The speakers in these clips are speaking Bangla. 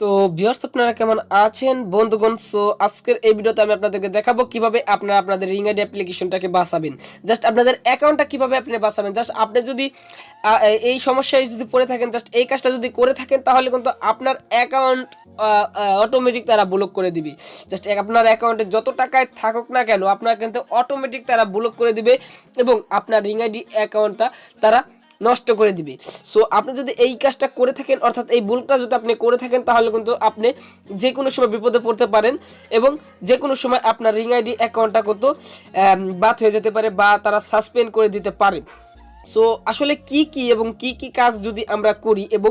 তো ভিউয়ার্স আপনারা কেমন আছেন? বন্ধুগণ সো আজকের এই ভিডিওতে আমি আপনাদেরকে দেখাবো কীভাবে আপনারা আপনাদের রিং আইডি অ্যাপ্লিকেশনটাকে বাঁচাবেন। জাস্ট আপনাদের অ্যাকাউন্টটা কীভাবে আপনি বাঁচাবেন? জাস্ট আপনি যদি এই সমস্যায় যদি পড়ে থাকেন জাস্ট এই কাজটা যদি করে থাকেন, তাহলে কিন্তু আপনার অ্যাকাউন্ট অটোমেটিক তারা ব্লক করে দিবে। জাস্ট আপনার অ্যাকাউন্টে যত টাকায় থাকুক না কেন, আপনার কিন্তু অটোমেটিক তারা ব্লক করে দিবে এবং আপনার রিং আইডি অ্যাকাউন্টটা তারা নষ্ট করে দিবে। সো আপনি যদি এই কাজটা করে থাকেন, অর্থাৎ এই ভুলটা যদি আপনি করে থাকেন, তাহলে কিন্তু আপনি যে কোনো সময় বিপদে পড়তে পারেন এবং যে কোনো সময় আপনার রিং আইডি অ্যাকাউন্টটা কিন্তু বাদ হয়ে যেতে পারে বা তারা সাসপেন্ড করে দিতে পারে। সো আসলে কি কি এবং কি কি কাজ যদি আমরা করি এবং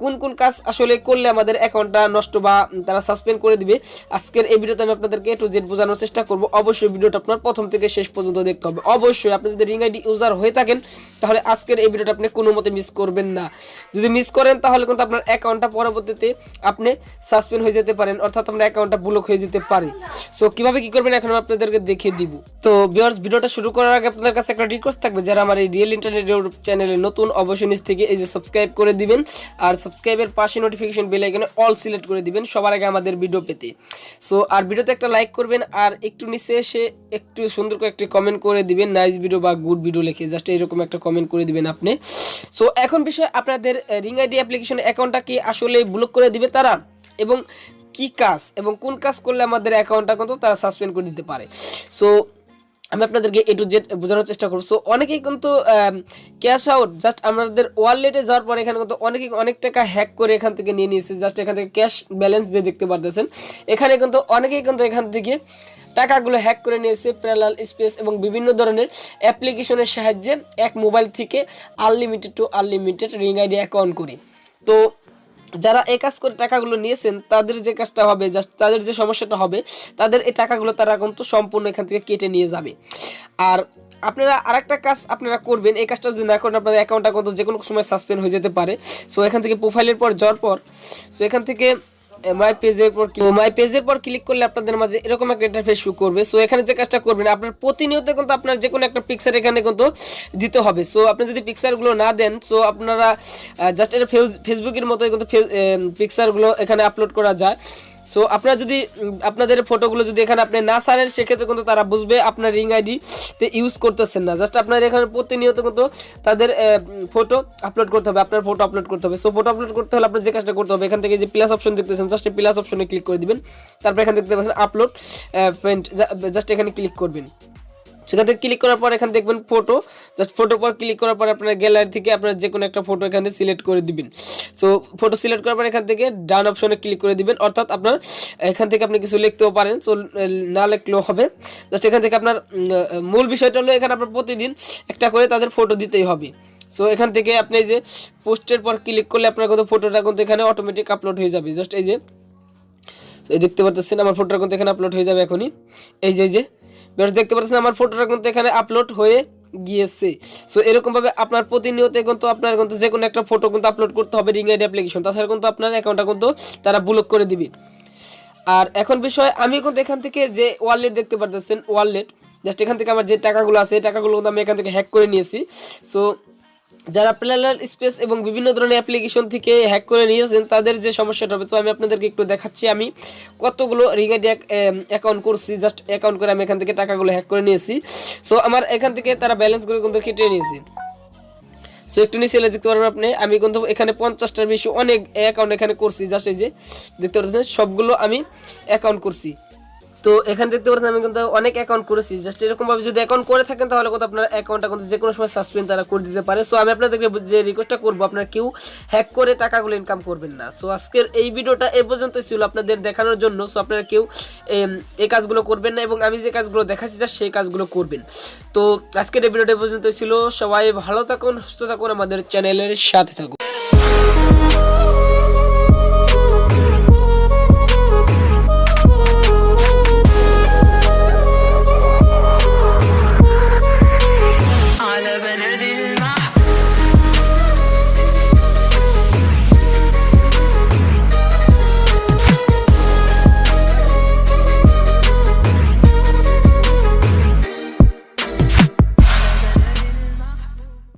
কোন কোন কাজ আসলে করলে আমাদের অ্যাকাউন্টটা নষ্ট বা তারা সাসপেন্ড করে দিবে, আজকের এই ভিডিওতে আমি আপনাদেরকে টু জেড বোঝানোর চেষ্টা করব। অবশ্যই ভিডিওটা আপনার প্রথম থেকে শেষ পর্যন্ত দেখতে হবে। অবশ্যই আপনি যদি রিং আইডি ইউজার হয়ে থাকেন, তাহলে আজকের এই ভিডিওটা আপনি কোনো মতে মিস করবেন না। যদি মিস করেন, তাহলে কিন্তু আপনার অ্যাকাউন্টটা পরবর্তীতে আপনি সাসপেন্ড হয়ে যেতে পারেন, অর্থাৎ আপনার অ্যাকাউন্টটা ব্লক হয়ে যেতে পারে। সো কীভাবে কি করবেন এখন আমি আপনাদেরকে দেখিয়ে দিব। তো ভিউয়ার্স ভিডিওটা শুরু করার আগে আপনাদের কাছে একটা রিকোয়েস্ট থাকবে, যারা আমার এই রিয়েল ইন্টারনেট ইউটিউব চ্যানেলে নতুন অবশ্যই থেকে এই যে সাবস্ক্রাইব করে দিবেন। আর সাবস্ক্রাইবের পাশে নোটিফিকেশন বেল আইকনে অল সিলেক্ট করে দিবেন সবার আগে আমাদের ভিডিও পেতে। সো আর ভিডিওতে একটা লাইক করবেন, আর একটু নিচে এসে একটু সুন্দর করে একটি কমেন্ট করে দিবেন নাইস ভিডিও বা গুড ভিডিও লিখে জাস্ট এরকম একটা কমেন্ট করে দিবেন আপনি। সো এখন বিষয় আপনাদের রিং আইডি অ্যাপ্লিকেশন অ্যাকাউন্টটা কি আসলে ব্লক করে দিবে তারা? এবং কি কাজ, এবং কোন কাজ করলে আমাদের অ্যাকাউন্টটা কিন্তু তারা সাসপেন্ড করে দিতে পারে। সো আমি আপনাদেরকে এ টু জেড বোঝানোর চেষ্টা করব। সো অনেকেই কিন্তু ক্যাশ আউট জাস্ট আমাদের ওয়ালেটে যাওয়ার পরে এখানে কিন্তু অনেকেই অনেক টাকা হ্যাক করে এখান থেকে নিয়ে নিয়েছে জাস্ট এখান থেকে ক্যাশ ব্যালেন্স যে দেখতে পারতেছেন। এখানে কিন্তু অনেকেই কিন্তু এখান থেকে টাকাগুলো হ্যাক করে নিয়েছে প্যারালাল স্পেস এবং বিভিন্ন ধরনের অ্যাপ্লিকেশনের সাহায্যে এক মোবাইল থেকে unlimited to unlimited ring ID account করি। তো যারা এই কাজ করে টাকাগুলো নিয়েছেন, তাদের যে কাজটা হবে জাস্ট তাদের যে সমস্যাটা হবে, তাদের এই টাকাগুলো তারা কিন্তু সম্পূর্ণ এখান থেকে কেটে নিয়ে যাবে। আর আপনারা আরেকটা কাজ আপনারা করবেন, এই কাজটা যদি না করেন, আপনাদের অ্যাকাউন্টটা কিন্তু যে কোনো সময় সাসপেন্ড হয়ে যেতে পারে। সো এখান থেকে প্রোফাইলের পর যাওয়ার পর সো এখান থেকে মাই পেজের পর মাই পেজের পর ক্লিক করলে আপনাদের মাঝে এরকম একটা ইন্টারফেস শো করবে। সো এখানে যে কাজটা করবেন, আপনার প্রতিনিয়ত কিন্তু আপনার যে কোনো একটা পিকচার এখানে কিন্তু দিতে হবে। সো আপনি যদি পিকচারগুলো না দেন সো আপনারা জাস্ট এটা ফেসবুকের মতোই কিন্তু পিকচারগুলো এখানে আপলোড করা যায়। সো আপনার যদি আপনাদের ফটোগুলো যদি এখানে আপনি না সারেন সেক্ষেত্রে কিন্তু তারা বুঝবে আপনার রিং আইডি তে ইউজ করতেছেন না। জাস্ট আপনার এখানে প্রতিনিয়ত কিন্তু তাদের ফটো আপলোড করতে হবে, আপনার ফটো আপলোড করতে হবে। সো ফটো আপলোড করতে হলে আপনার যে কাজটা করতে হবে, এখান থেকে যে প্লাস অপশন দেখতেছেন জাস্ট প্লাস অপশনে ক্লিক করে দিবেন। তারপর এখানে দেখতে পাচ্ছেন আপলোড পেন্ট জাস্ট এখানে ক্লিক করবেন। সেখান থেকে ক্লিক করার পর এখানে দেখবেন ফটো জাস্ট ফটোর পর ক্লিক করার পর আপনার গ্যালারি থেকে আপনার যে কোনো একটা ফটো এখানে সিলেক্ট করে দিবেন। সো ফটো সিলেক্ট করার পর এখান থেকে ডান অপশনে ক্লিক করে দিবেন। অর্থাৎ আপনার এখান থেকে আপনি কিছু লিখতেও পারেন। সো না লিখলেও হবে। জাস্ট এখান থেকে আপনার মূল বিষয়টা হলো এখানে আপনার প্রতিদিন একটা করে তাদের ফটো দিতেই হবে। সো এখান থেকে আপনি যে পোস্টের পর ক্লিক করলে আপনার কত ফটোটা কিন্তু এখানে অটোমেটিক আপলোড হয়ে যাবে। জাস্ট এই যে দেখতে পাচ্ছেন, আমার ফটোটা কিন্তু এখানে আপলোড হয়ে যাবে এখনই। এই যে এই যে বেশ দেখতে পাচ্ছেন আমার ফটোটা কিন্তু এখানে আপলোড হয়ে গিয়েছে। সো এরকমভাবে আপনার প্রতিনিয়ত কিন্তু আপনার কিন্তু যে কোনো একটা ফটো কিন্তু আপলোড করতে হবে রিং আইডি অ্যাপ্লিকেশন তাছাড়া কিন্তু আপনার অ্যাকাউন্টটা কিন্তু তারা ব্লক করে দিবে। আর এখন বিষয়, আমি কিন্তু এখান থেকে যে ওয়ালেট দেখতে পারতেছেন ওয়ালেট জাস্ট এখান থেকে আমার যে টাকাগুলো আছে, এই টাকাগুলো কিন্তু আমি এখান থেকে হ্যাক করে নিয়েছি। সো যারা প্যারালাল স্পেস এবং বিভিন্ন ধরনের অ্যাপ্লিকেশন থেকে হ্যাক করে নিয়েছেন, তাদের যে সমস্যাটা হবে, তো আমি আপনাদেরকে একটু দেখাচ্ছি। আমি কতগুলো রিগার্ডি অ্যাকাউন্ট করছি জাস্ট অ্যাকাউন্ট করে আমি এখান থেকে টাকাগুলো হ্যাক করে নিয়েছি। সো আমার এখান থেকে তারা ব্যালেন্সগুলো কিন্তু কেটে নিয়েছি। সো একটু নিচে এলে দেখতে পারবেন আপনি। আমি কিন্তু এখানে পঞ্চাশটার বেশি অনেক অ্যাকাউন্ট এখানে করছি জাস্ট এই যে, দেখতে পাচ্ছেন? সবগুলো আমি অ্যাকাউন্ট করছি। তো এখানে দেখতে পাচ্ছেন আমি কিন্তু অনেক অ্যাকাউন্ট করেছি। জাস্ট এরকমভাবে যদি অ্যাকাউন্ট করে থাকেন, তাহলে কিন্তু আপনার অ্যাকাউন্টটা কিন্তু যে কোনো সময় সাসপেন্ড তারা করে দিতে পারে। সো আমি আপনাদেরকে যে রিকোয়েস্টটা করব, আপনারা কেউ হ্যাক করে টাকাগুলো ইনকাম করবেন না। সো আজকের এই ভিডিওটা এ পর্যন্ত ছিল আপনাদের দেখানোর জন্য। সো আপনারা কেউ এই কাজগুলো করবেন না এবং আমি যে কাজগুলো দেখাচ্ছি যা সেই কাজগুলো করবেন। তো, আজকের এই ভিডিওটা এ পর্যন্ত ছিল। সবাই ভালো থাকুন, সুস্থ থাকুন, আমাদের চ্যানেলের সাথে থাকুন।